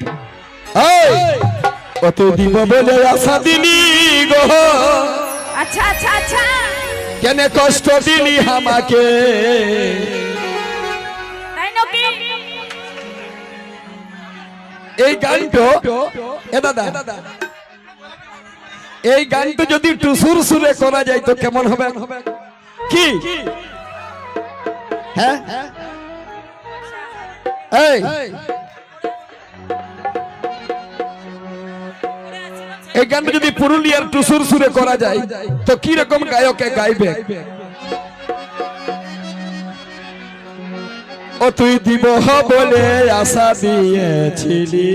এই, অত দিব বলে আশা দিলি গো। আচ্ছা আচ্ছা আচ্ছা। কেন কষ্ট দিলি আমাকে। তাই নাকি? এই গানটো এ দাদা এই গানটা যদি টুসুর সুরে করা যায় তো কেমন হবে? কি? হ্যাঁ? এই। গানটা যদি পুরুলিয়ার টুসুর সুরে করা যায়, তো কি রকম গায়কে গাইবে? ও তুই দিব বলে আশা দিয়েছিলি।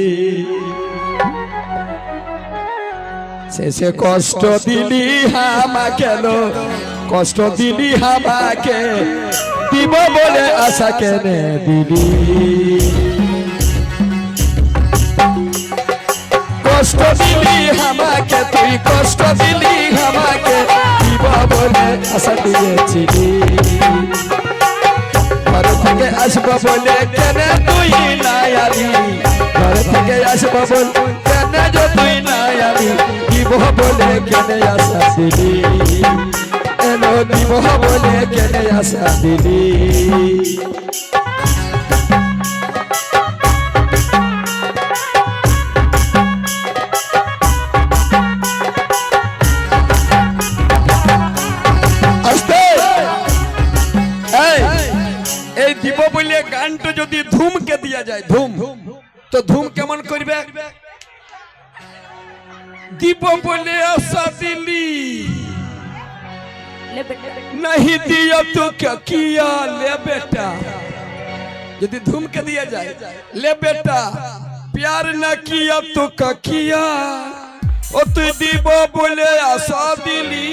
শেষে কষ্ট দিলি আমাকে কেন? কষ্ট দিলি আমাকে দিব বলে আশা কেনে দিলি? কষ্ট দিলি আমাকে, তুই কষ্ট দিলি আমাকে। বলে আশা দিয়েছিলি? ঘর থেকে আসব বলে কেন তুই নাই আলি ঘর থেকে আসব বল কেন যে তুই নাই আলি দিব বলে কেন আশা দিলি? এলো দিব বলে কেন আশা দিলি? গানটা যদি ধুমকে দিয়া যায়, ধুম। তো ধুম কেমন করবে? দীপ বলে আশা দিলি। নাহি দিয়া তো কিয়া লে বেটা। যদি ধুমকে দিয়া যায়, লে বেটা। প্যার না কিয়া তো কিয়া। ও তুই দিব বলে আসা দিলি।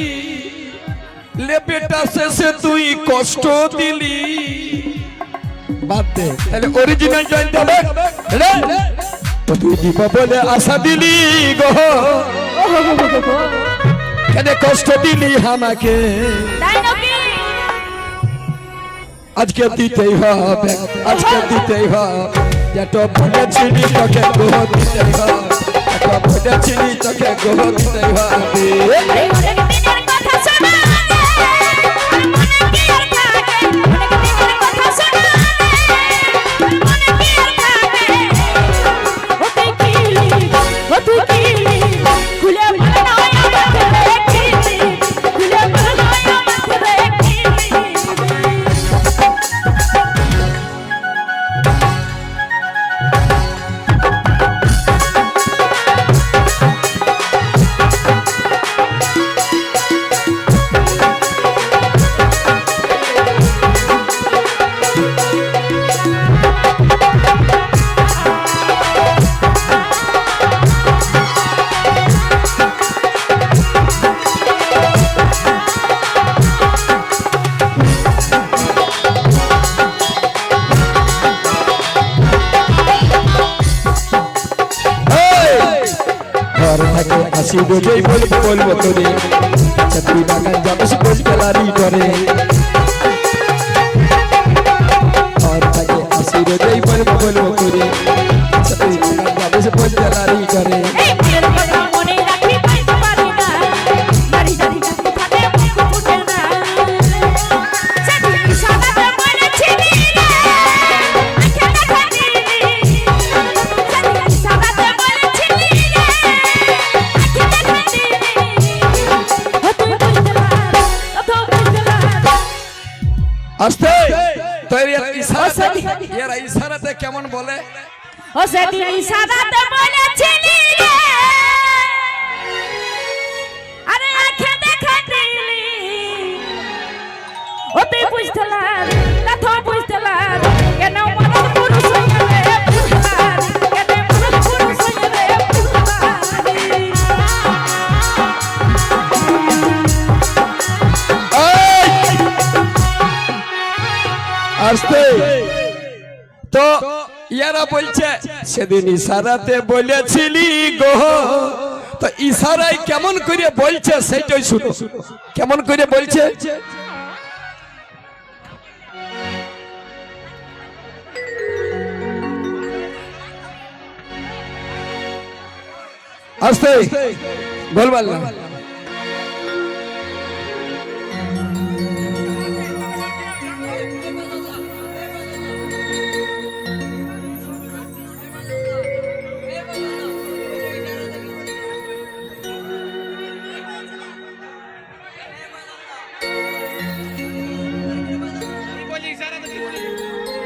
লে বেটা শেষে তুই কষ্ট দিলি। বাদ। দে তাহলে অরিজিনাল জয়েন দেবে রে! তুই দিব বলে আশা দিলি গো। কেন কষ্ট দিলি আমাকে? আজকে দিতেই হবে আজকে দিতেই হবে। যেটা বলেছিলি তোকে গোহ দিতেই হবে। যেটা বলেছিলি তোকে গোহ দিতেই হবে। আসি রোজই বলব বলব তোরে চাকরি বাগান যাব বল খেলারই করে কেমন বলে? ও সেদিন সাদাতে বলেছিলি রে। আরে আখে দেখা দিলি। ও তুই বুঝতে না তো বুঝতে কেন ইয়ারা বলছে, সেদিন ইশারাতে বলেছিলি গো। তো ইশারায় কেমন করে বলছে সেটাই শুনো। কেমন করে বলছে? আস্তে বলবার না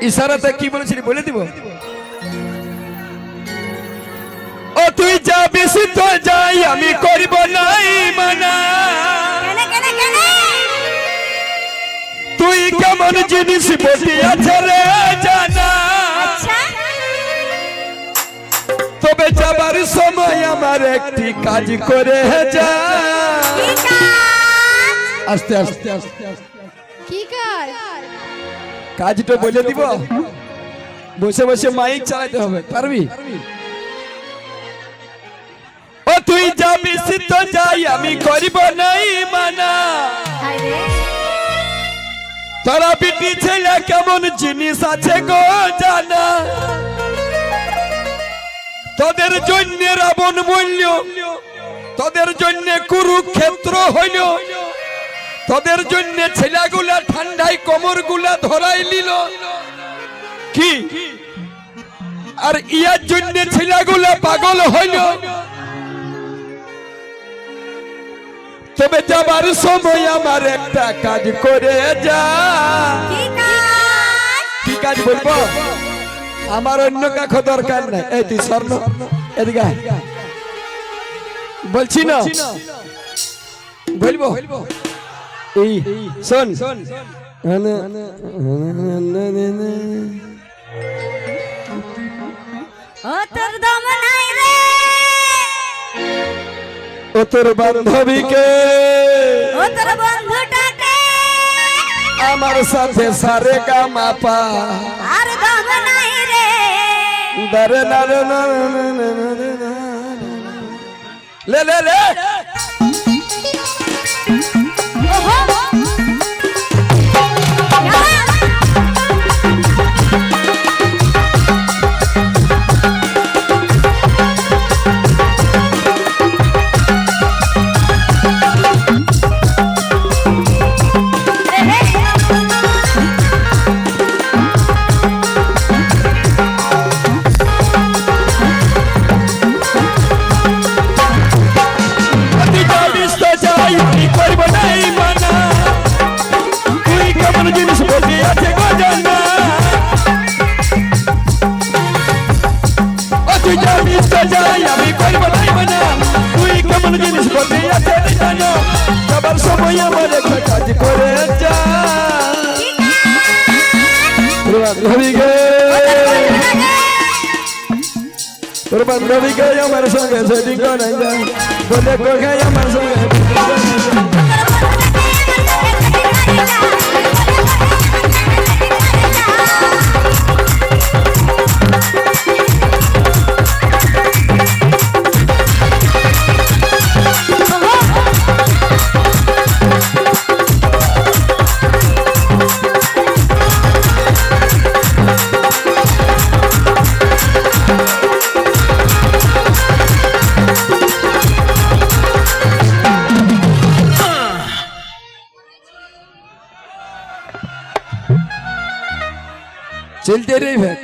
ইশারাতে কি বলেছিলি? বলে দিব। ও তুই যাবি তো যাই আমি করব নাই মানা তুই কেমন জিনিস বলি আছে রে জানা। আচ্ছা। তবে যাবার সময় আমার একটি কাজ করে যা আস্তে আস্তে আস্তে আস্তে। কাজটা বলে দিব? বসে বসে মাইক চালাতে হবে পারবি? ও তুই যাবি তো যাই আমি করিব নাই মানা। তারা বিটি ছেলে কেমন জিনিস আছে গো জানা। তোদের জন্য রাবণ মূল্য তোদের জন্য কুরুক্ষেত্র হইল। তোদের জন্য ছেলেগুলা ঠান্ডায় কোমরগুলা ধরাই নিল। কি? আর ইয়ার জন্য ছেলেগুলা পাগল হইল। তবে যাবার সময় আমার একটা কাজ করে যা। কি কাজ? কি বলব? আমার অন্য কাখ দরকার নাই। এই তুই স্বর্ণ। এদিকে বলছি না। বলব বলব? এই শোন ও তোর দম নাই রে ও তোর বান্ধবীকে ও তোর বন্ধুটাকে আমার সাথে সারে গামাপা আর দম নাই রে দারে নারে নারে নারে নারে নারে। লে লে লে সবার সময় আমার একটা কাজ করে যা তোর বান্ধবীকে আমার সঙ্গে সেটিং করাই যা বলে কোথায় আমার সঙ্গে Sil deri ver.